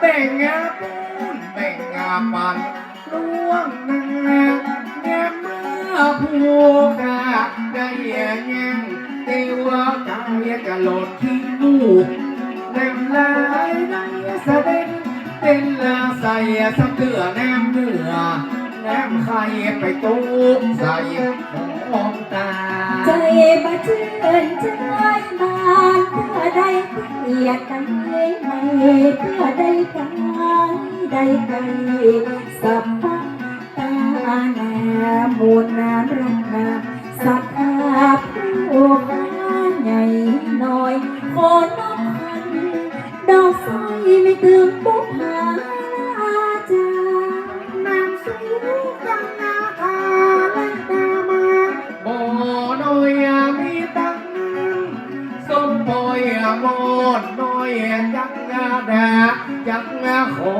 แบ่งปูนแบ่งปันล่วงหน้าแง่เมื่อผู้กาได้แย่งเทวกายจะหลดที่มูกแนมลายในเสด็จเป็นลาใส่สักเตือแนมเนื้อแนมไข่ไปตุกใส่ของตาใจบาเชื่นใจบานเพื่อได้เกียรติกัน ไม่เพื่อได้กันได้กันสัพพตานามูลนารักนาสัตตาผู้บ้าใหญ่น้อยโคนน้องพันดอกสร้อยไม่ตื่นปุ๊บหาจานางสูกังนาคาละนามาบ่อน้อยมีตังสมปอยมอนน้ อยจักงาดาจักงาขอ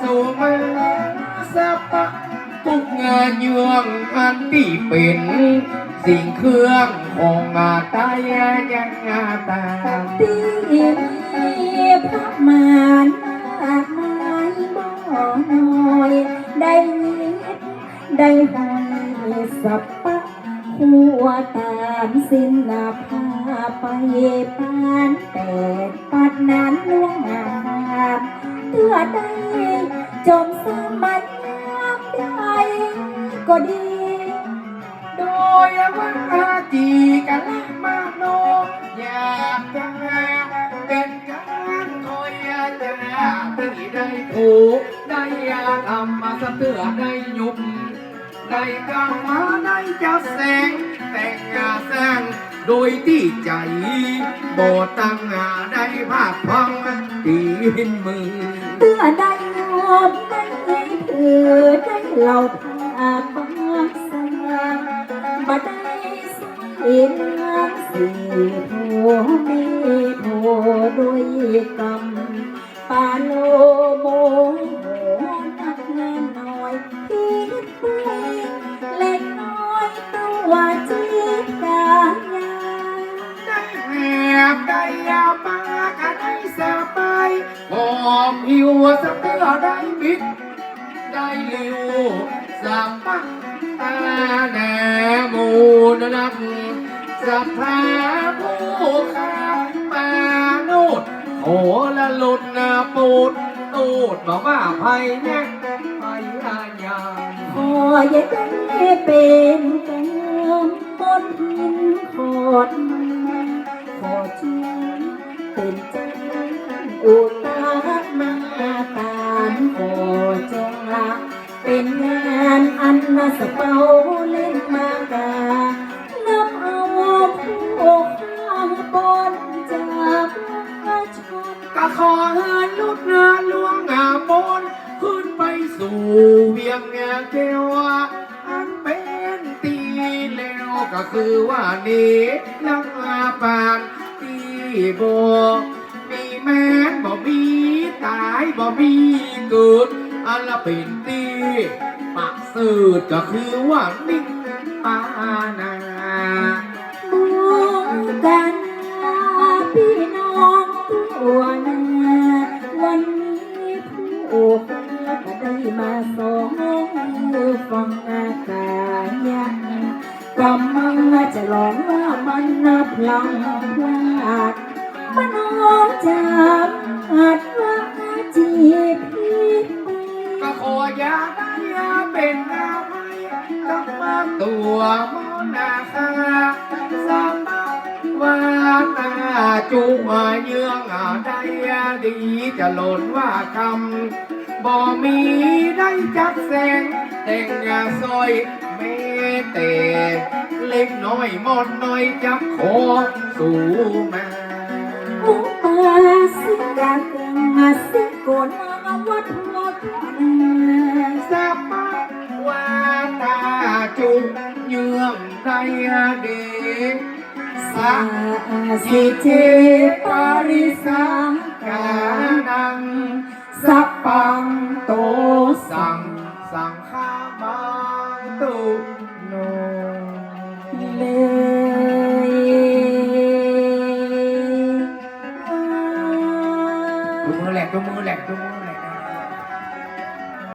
สู่มาสะปะทุกงานเยืองอันที่เป็นสิ่งเครื่องของงาตายยังงาตาที่มีพระมารมากมายบ่น้อย ได้ยินได้หอยสับ สิ้นนาภาไปปานแต่ปัดนั้นล่วงงามเพื่อได้จมสมัญญามได้ก็ดี โดยว่าจีกันละมาโนอยากจะเป็นการคอยจะที่ได้ถูกได้ทำมาสะเตือได้ยุบได้กำมาได้จะแสงแต่งงานแสง โดยที่ใจโบตั้งหาได้ภาพพังตีนมือเพื่อได้งบได้เพื่อได้เหล่าพาฟังสางบัดได้สินางสีโพมีโพด้วยกรรมปาโลโมโหนักแน่น้อยพิษไปเล็กน้อยตัวจิ หบได้ยาปากได้สบายหอมหิวสะเตือได้บิดได้เลิวสัมปักตาแหนมูนนักสัทธาผู้ข้ามาโนดโหละลุดนาปูดตูดบอกว่าภัยเนี่ยภัยอาญาขออย่าได้เป็นแก้มบนหินโคดมัน ขอเชื่อเป็นใจอุตามาตานขอจงละเป็นงานอันน่าสเปาเล่นมากานับเอาผู้ข้างบนจากประชนก็ขอเฮินลุดงานลวงงามบนขึ้นไปสู่เวียงแงเทว ก็คือว่านี้นักอาปานตีโบมีแม่บ่มีตายบ่มีเกิดอันละเป็นตีปักสืดก็คือว่านิ่งปานามองกันพี่น้องตัวนาวันนี้ผู้ก็ได้มาสองฟังอากาศยัง กำลังจะลองว่ามันนับพลังพลาดมโนจำอาจว่าจีบพี่ก็ขออย่าได้ยาเป็นอาภัยกับมาตัวมอนาคาสามาว่าตาจูมาเยื่องได้ดีจะหล่นว่าคำบ่มีได้จับแสงแต่งงาซอยเม เตเล็กน้อยหมดน้อยจับคอสู่มาอุปสิกากังสิโกนาวัดพอทนสามาว่าตาจุกเยื่องได้ดีสาสิเจปาริสังกา มือแหลกดูมือแหลกดูมือแหลก